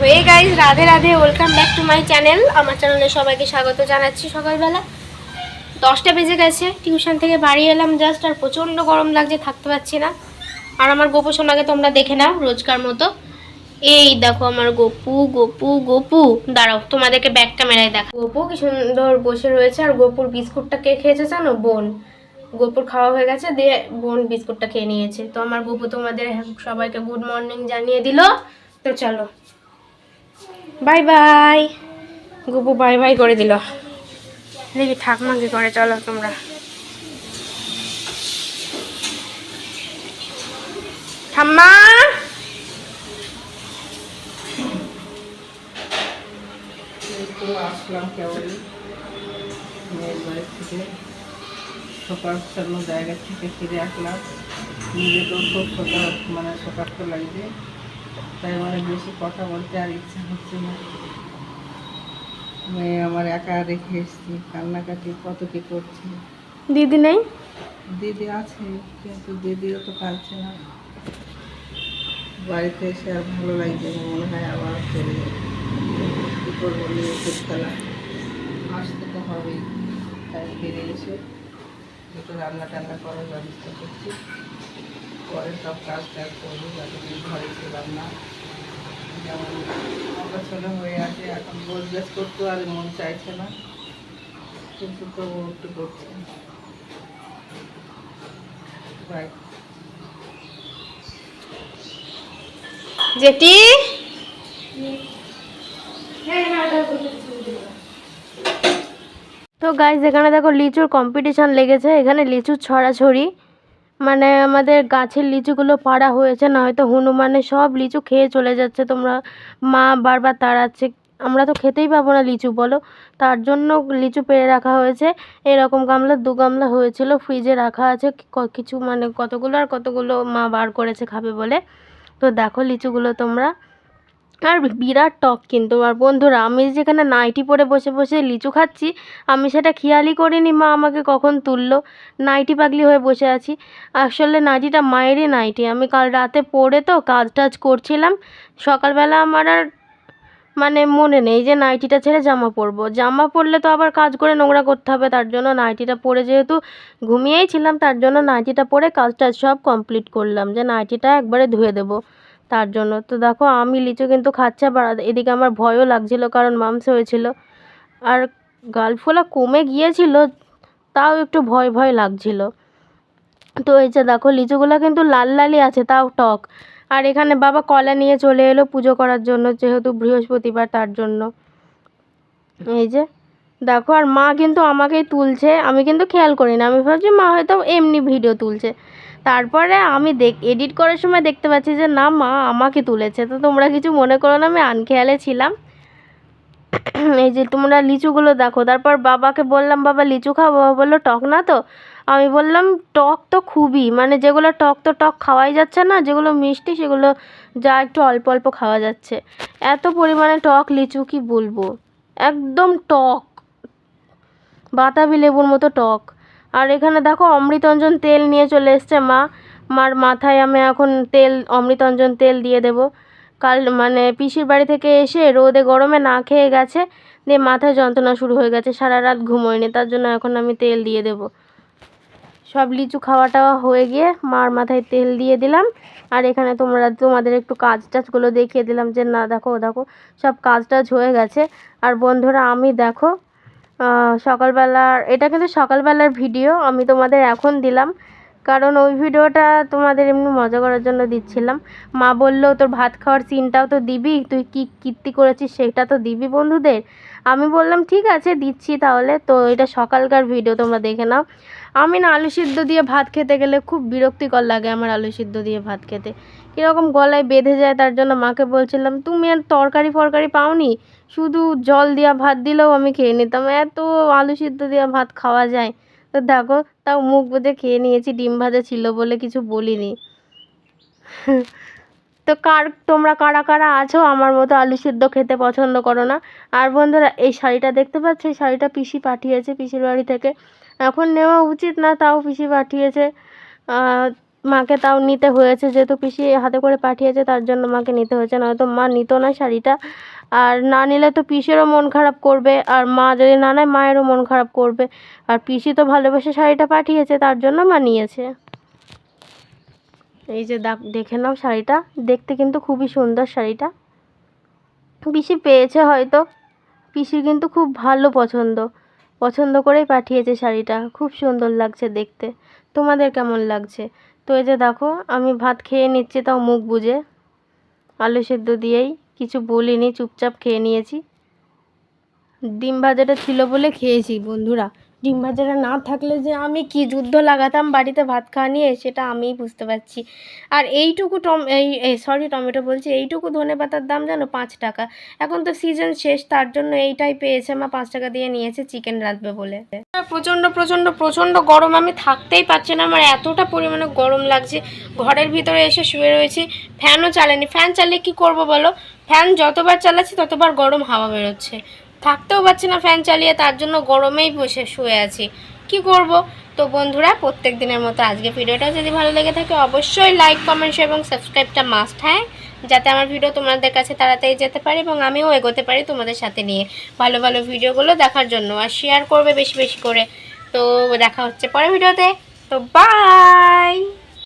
হয়ে guys Radhe Radhe welcome back to my channel আমার চ্যানেলে সবাইকে স্বাগত জানাচ্ছি সকালবেলা। দশটা বেজে গেছে টিউশন থেকে বাড়ি এলাম জাস্ট আর প্রচণ্ড গরম লাগছে, থাকতে পারছি না। আর আমার গোপু সোনাকে তোমরা দেখে নাও, রোজকার মতো। এই দেখো আমার গোপু গোপু গোপু। দাঁড়াও, তোমাদেরকে ব্যাক ক্যামেরায় দেখো। গোপু কি সুন্দর বসে রয়েছে, আর গোপুর বিস্কুটটা কে খেয়েছে জানো? বোন। গোপুর খাওয়া হয়ে গেছে, দিয়ে বোন বিস্কুটটা খেয়ে নিয়েছে। তো আমার গোপু তোমাদের সবাইকে গুড মর্নিং জানিয়ে দিল। তো চলো। Bye bye. Gupu bye bye করে দিল। দেখি ঠাকমা কি করে চলো তোমরা। ঠাম্মা আসলাম কেবলই মেয়ের বাড়ি থেকে সকাল জায়গা থেকে ফিরে আসলাম। নিজেকেও খুব সকাল মানে সকাল লাগছে তাই আমার বেশি কথা বলতে আর ইচ্ছা হচ্ছে না। মেয়ে আমার একা রেখে এসছি কান্নাকাটি কত কি করছে। দিদি নেই? দিদি আছে কিন্তু দিদিও তো পারছে না। বাড়িতে এসে আর ভালো লাগছে না মনে হয় আবার চলে যাবে। কী করব নিয়ে খেলা আসতে তো হবেই। তাই ফিরে এসে একটু রান্না টান্না করার ব্যবস্থা করছি। পরে সব কাজ টাজ করব যতদিন ঘরে ছিলাম না। যেমন আমরা ছেলে হয়ে আছে এখন গোছ গাছ করতেও আর মন চাইছে না। কিন্তু তবু একটু করছে। বাই জেঠি তো গাইজ এখানে দেখো লিচুর কম্পিটিশন লেগেছে। এখানে লিচুর ছড়াছড়ি। মানে আমাদের গাছের লিচুগুলো পাড়া হয়েছে না হয়তো হনুমানে সব লিচু খেয়ে চলে যাচ্ছে। তোমরা মা বারবার তাড়াচ্ছে। আমরা তো খেতেই পাবো না লিচু, বলো? তার জন্য লিচু পেড়ে রাখা হয়েছে। এরকম গামলা, দু গামলা হয়েছিল, ফ্রিজে রাখা আছে। কিছু মানে কতগুলো আর কতগুলো মা বার করেছে খাবে বলে। তো দেখো লিচুগুলো তোমরা। আর বিরাট টক কিন্তু। আর বন্ধুরা, আমি যেখানে নাইটি পরে বসে বসে লিচু খাচ্ছি, আমি সেটা খেয়ালই করিনি, মা আমাকে কখন তুললো। নাইটি পাগলি হয়ে বসে আছি। আসলে নাইটিটা মায়েরই নাইটি। আমি কাল রাতে পরে তো কাজ টাজ করছিলাম। সকালবেলা আমার আর মানে মনে নেই যে নাইটিটা ছেড়ে জামা পরবো। জামা পরলে তো আবার কাজ করে নোংরা করতে হবে, তার জন্য নাইটিটা পরে যেহেতু ঘুমিয়েই ছিলাম, তার জন্য নাইটিটা পরে কাজ টাজ সব কমপ্লিট করলাম যে নাইটিটা একবারে ধুয়ে দেবো। তার জন্য। তো দেখো, আমি লিচু কিন্তু খাচ্ছে আবার এদিকে আমার ভয়ও লাগছিল কারণ মাংস হয়েছিল। আর গাল ফোলা কমে গিয়েছিল, তাও একটু ভয় ভয় লাগছিল। তো এই যে দেখো, লিচুগুলো কিন্তু লাল লালই আছে, তাও টক। আর এখানে বাবা কলা নিয়ে চলে এলো পুজো করার জন্য, যেহেতু বৃহস্পতিবার তার জন্য। এই যে দেখো, আর মা কিন্তু আমাকেই তুলছে। আমি কিন্তু খেয়াল করি না আমি ভাবছি মা হয়তো এমনি ভিডিও তুলছে। তারপরে আমি দেখ এডিট করার সময় দেখতে পাচ্ছি যে, না মা, আমাকে তুলেছে। তো তোমরা কিছু মনে করো না, আমি আনখেয়ালে ছিলাম। এই যে তোমরা লিচুগুলো দেখো, তারপর বাবাকে বললাম, বাবা, লিচু খাও? বাবা বলল, টক না তো। আমি বললাম, টক তো খুবই মানে যেগুলো টক তো টক খাওয়াই যাচ্ছে না, যেগুলো মিষ্টি, সেগুলো যা একটু অল্প অল্প খাওয়া যাচ্ছে। এত পরিমাণে টক, লিচু কি বলব? একদম টক। বাতাবি লেবুর মতো টক। আর এখানে দেখো অমৃতঞ্জন তেল নিয়ে চলে এসছে মা। মার মাথায় আমি এখন তেল, অমৃতঞ্জন তেল দিয়ে দেবো। কাল মানে পিসির বাড়ি থেকে এসে রোদে গরমে না খেয়ে গেছে, দিয়ে মাথায় যন্ত্রণা শুরু হয়ে গেছে, সারা রাত ঘুমোয়নি, তার জন্য এখন আমি তেল দিয়ে দেবো। সব লিচু খাওয়া টাওয়া হয়ে গিয়ে মার মাথায় তেল দিয়ে দিলাম। আর এখানে তোমরা, তোমাদের একটু কাজ টাজগুলো দেখিয়ে দিলাম যে না, দেখো দেখো, সব কাজ টাজ হয়ে গেছে। আর বন্ধুরা, আমি দেখো সকালবেলার এটা কিন্তু সকালবেলার ভিডিও আমি তোমাদের এখন দিলাম। কারণ ওই ভিডিওটা তোমাদের এমনি মজা করার জন্য দিচ্ছিলাম। মা বলল, তোর ভাত খাওয়ার সিনটাও তো দিবি, তুই কী কীর্তি করেছিস সেটা তো দিবি বন্ধুদের? আমি বললাম, ঠিক আছে, দিচ্ছি তাহলে। তো এটা সকালকার ভিডিও, তোমরা দেখে নাও। আমি না আলু সিদ্ধ দিয়ে ভাত খেতে গেলে খুব বিরক্তিকর লাগে আমার আলু সিদ্ধ দিয়ে ভাত খেতে। কীরকম গলায় বেঁধে যায় তার জন্য মাকে বলছিলাম, তুমি আর তরকারি ফরকারি পাওনি? শুধু জল দেওয়া ভাত দিলেও আমি খেয়ে নিতাম। এত আলু সিদ্ধ দেওয়া ভাত খাওয়া যায়। তো দেখো, তাও মুখ বুজে খেয়ে নিয়েছি, ডিম ভাজা ছিল বলে কিছু বলিনি। তো কার, তোমরা কারা কারা আছো? আমার মতো আলু সিদ্ধ খেতে পছন্দ করো না। আর বন্ধুরা, এই শাড়িটা দেখতে পাচ্ছ? এই শাড়িটা পিসি পাঠিয়েছে পিসির বাড়ি থেকে। এখন নেওয়া উচিত না, তাও পিসি পাঠিয়েছে। মাকে তাও নিতে হয়েছে, যেহেতু পিসি হাতে করে পাঠিয়েছে, তার জন্য মাকে নিতে হয়েছে। নয়তো মা নিত না শাড়িটা। আর না নিলে তো পিসেরও মন খারাপ করবে, আর মা যদি না নেয়, মায়েরও মন খারাপ করবে। আর পিসি তো ভালোবেসে শাড়িটা পাঠিয়েছে, তার জন্য মা নিয়েছে। এই যে দেখে নাও শাড়িটা, দেখতে কিন্তু খুবই সুন্দর শাড়িটা। পিসি পেয়েছে হয়তো পিসির কিন্তু খুব ভালো পছন্দ। পছন্দ করেই পাঠিয়েছে শাড়িটা, খুব সুন্দর লাগছে দেখতে। তোমাদের কেমন লাগছে? তো এই যে দেখো, আমি ভাত খেয়ে নিচ্ছি, তাও মুখ বুজে। আলু সেদ্ধ দিয়েই। কিছু বলিনি চুপচাপ খেয়ে নিয়েছি। ডিম ভাজাটা ছিল বলে খেয়েছি বন্ধুরা। ডিম না থাকলে যে আমি কি যুদ্ধ লাগাতাম, বাড়িতে ভাত খাওয়া নিয়ে, সেটা আমিই বুঝতে পারছি। আর এইটুকু টম, এই সরি টমেটো বলছি, এইটুকু ধনে পাতার দাম জানো, পাঁচ টাকা। এখন তো সিজন শেষ, তার জন্য এইটাই পেয়েছে, মা পাঁচ টাকা দিয়ে নিয়েছে চিকেন রাঁধবে বলে। প্রচণ্ড প্রচণ্ড প্রচণ্ড গরম, আমি থাকতেই পারছি না, আমার এতটা পরিমাণে গরম লাগছে। ঘরের ভিতরে এসে শুয়ে রয়েছি ফ্যানও চালেনি ফ্যান চালিয়ে কি করব বলো? ফ্যান যতবার চালাচ্ছি, ততবার গরম হাওয়া বেরোচ্ছে। থাকতেও পারছি না ফ্যান চালিয়ে, তার জন্য গরমেই বসে শুয়ে আছি। কি করব? তো বন্ধুরা, প্রত্যেক দিনের মতো আজকে ভিডিওটা যদি ভালো লেগে থাকে, অবশ্যই লাইক কমেন্ট এবং সাবস্ক্রাইবটা মাস্ট হ্যাঁ? যাতে আমার ভিডিও তোমাদের কাছে তাড়াতাড়ি যেতে পারে এবং আমিও এগোতে পারি তোমাদের সাথে নিয়ে ভালো ভালো ভিডিওগুলো দেখার জন্য আর শেয়ার করবে বেশি বেশি করে। তো দেখা হচ্ছে পরের ভিডিওতে। তো বাই